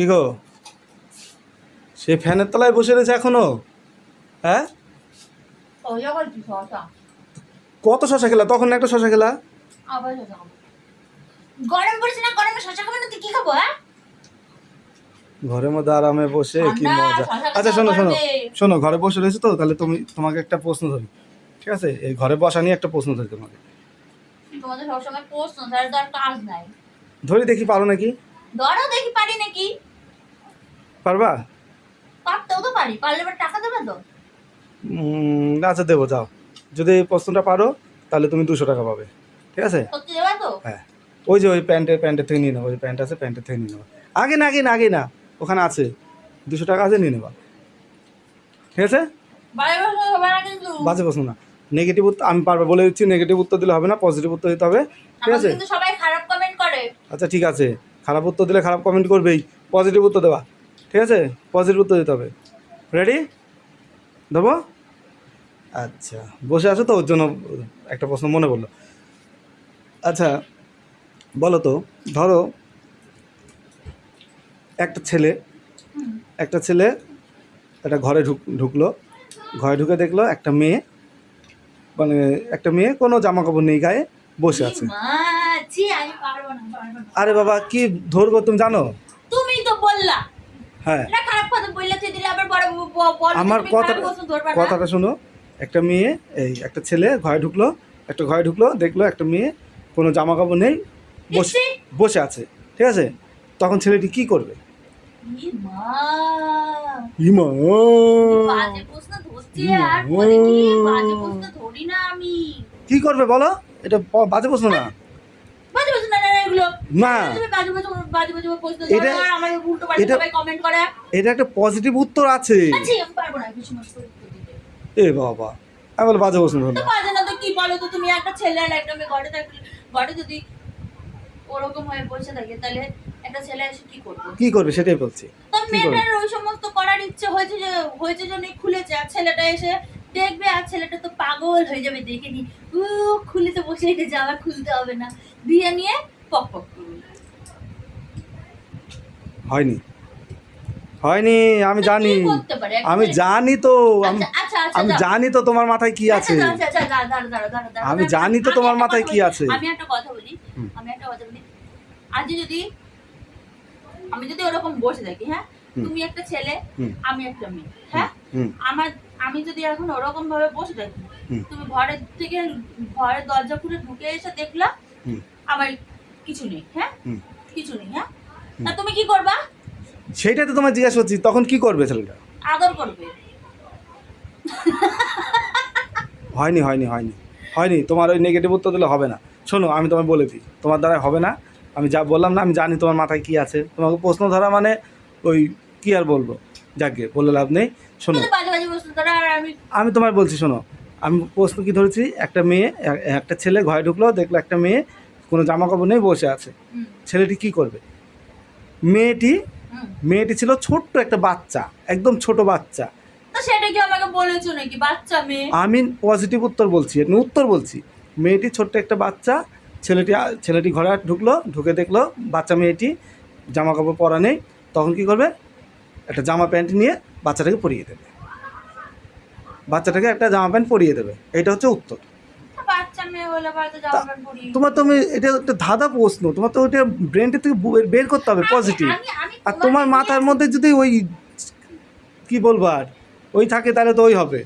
কি গো? সে ফ্যানের তলায় বসে রয়েছে এখনও? হ্যাঁ? কত শশা খেলা? তখন একটা শশা খেলা। গরম পড়ছে না? গরমে শশা খাব না? তুই কি খাব হ্যাঁ? ঘরের মধ্যে আরামে বসে কি মজা। আচ্ছা শোনো শোনো। শোনো ঘরে বসে রয়েছে তো? তাহলে তুমি তোমাকে একটা প্রশ্ন ধরি। ঠিক আছে? এই ঘরে বসা নিয়ে একটা প্রশ্ন ধরি তোমাকে। তোমাদের সবসময় পোস্ট না তো আর কাজ নাই। ধরি দেখি পারো নাকি? ধরো দেখি পারি নাকি? পারবা? পারতেও তো পারি পারলে এবার টাকা দেবে তো। আচ্ছা দেবো যাও। যদি এই প্রশ্নটা পারো তাহলে তুমি দুশো টাকা পাবে। ঠিক আছে? দেবে হ্যাঁ। ওই যে ওই প্যান্টের প্যান্টের থেকে নিয়ে নেব ওই প্যান্ট আছে প্যান্টের থেকে নিয়ে নেব। আগে না আগে না আগে না ওখানে আছে। দুশো টাকা আছে নিয়ে নেবা। ঠিক আছে? বাজে প্রশ্ন না নেগেটিভ উত্তর আমি পারব বলে দিচ্ছি নেগেটিভ উত্তর দিলে হবে না পজিটিভ উত্তর দিতে হবে। ঠিক আছে? সবাই খারাপ কমেন্ট করে। আচ্ছা ঠিক আছে। খারাপ উত্তর দিলে খারাপ কমেন্ট করবেই। পজিটিভ উত্তর দেওয়া ঠিক আছে? পজিটিভ উত্তর দিতে হবে। রেডি দেবো আচ্ছা বসে আছো তো? ওর জন্য একটা প্রশ্ন মনে পড়ল। আচ্ছা বলো তো ধরো একটা ছেলে একটা ছেলে একটা ঘরে ঢুক ঢুকলো ঘরে ঢুকে দেখল একটা মেয়ে মানে একটা মেয়ে কোনো জামা কাপড় নেই গায়ে বসে আছে। আরে বাবা কি ধরবো তুমি জানো? তুমি তো বললা হ্যাঁ। আমার কথা। কথাটা শোনো একটা মেয়ে এই একটা ছেলে ঘরে ঢুকলো একটা ঘরে ঢুকলো দেখল একটা মেয়ে কোনো জামা কাপড় নেই বসে বসে আছে ঠিক আছে? তখন ছেলেটি কি করবে? ইমা। কি? করবে বলো? এটা বাজে প্রশ্ন না বাজে প্রশ্ন না না, না, এগুলো। না। এটা- এটা- এটা একটা পজিটিভ উত্তর আছে। আচ্ছা আমি পারব না কিছু নষ্ট করতে দিতে। এ বাবা আমি বলে বাজে প্রশ্ন ধরলাম। বাজে না তো কি বলো তো তুমি? একটা ছেলে আর একটা মেয়ে ঘরে থাকলে ঘরে যদি ওরকম হয়ে বসে থাকে তাহলে একটা ছেলে এসে কি করবে? কি করবে? সেটাই বলছি। তো মেয়েটার ওই সমস্ত করার ইচ্ছে হয়েছে যে হয়েছে খুলেছে আর ছেলেটা এসে দেখবে আর ছেলেটা তো পাগল হয়ে যাবে দেখে নি। উ খুলে তো বসে রেখেছে আবার খুলতে হবে না। দিয়ে নিয়ে পক পক হয়নি। হয়নি আমি জানি? আমি জানি তো আমি আচ্ছা আচ্ছা আচ্ছা আমি দাও। জানি তো তোমার মাথায় কি আছে। আচ্ছা, আচ্ছা, আচ্ছা, আমি জানি তো তোমার মাথায় কি আছে। আমি একটা কথা বলি আমি একটা কথা বলি। আজ যদি আমি যদি ওরকম বসে থাকি হ্যাঁ? তুমি একটা ছেলে আমি একটা মেয়ে হ্যাঁ? আমার আমি যদি এখন ওরকম ভাবে বসে থাকি তুমি ঘরের থেকে ঘরের দরজা খুলে ঢুকে এসে দেখলা আমার কিছু নেই হ্যাঁ? কিছু নেই হ্যাঁ? তা তুমি কি করবা? সেইটাই তো তোমার জিজ্ঞাসা করছি তখন কি করবে ছেলেটা? আদর করবে। হয়নি হয়নি হয়নি। হয়নি তোমার ওই নেগেটিভ উত্তর দিলে হবে না। শোনো আমি তোমায় বলে দিই তোমার দ্বারা হবে না। আমি যা বললাম না আমি জানি তোমার মাথায় কি আছে। তোমাকে প্রশ্ন ধরা মানে ওই কি আর বলব? যাকে বলে লাভ নেই। শোনো। আমি তোমার বলছি শোনো। আমি প্রশ্ন কি ধরেছি? একটা মেয়ে একটা ছেলে ঘরে ঢুকলো দেখল একটা মেয়ে কোনো জামা কাপড় নেই বসে আছে। ছেলেটি কি করবে? মেয়েটি মেয়েটি ছিল ছোট্ট একটা বাচ্চা একদম ছোট বাচ্চা। তো সেটা কি আমাকে বলেছ নাকি? বাচ্চা মেয়ে? আমি পজিটিভ উত্তর বলছি উত্তর বলছি। মেয়েটি ছোট্ট একটা বাচ্চা ছেলেটি ছেলেটি ঘরে ঢুকলো ঢুকে দেখল বাচ্চা মেয়েটি জামা কাপড় পরা নেই তখন কি করবে? একটা জামা প্যান্ট নিয়ে বাচ্চাটাকে পরিয়ে দেবে। বাচ্চাটাকে একটা জামা প্যান্ট পরিয়ে দেবে। এটা হচ্ছে উত্তর বাচ্চা মেয়ে হলে হয়তো জামা প্যান্ট পরি তোমার তুমি এটা একটা ধাঁধা প্রশ্ন। তোমার তো ওইটা ব্রেনটা থেকে বের করতে হবে পজিটিভ আর তোমার মাথার মধ্যে যদি ওই কি বলব আর? ওই থাকে তাহলে তো ওই হবে।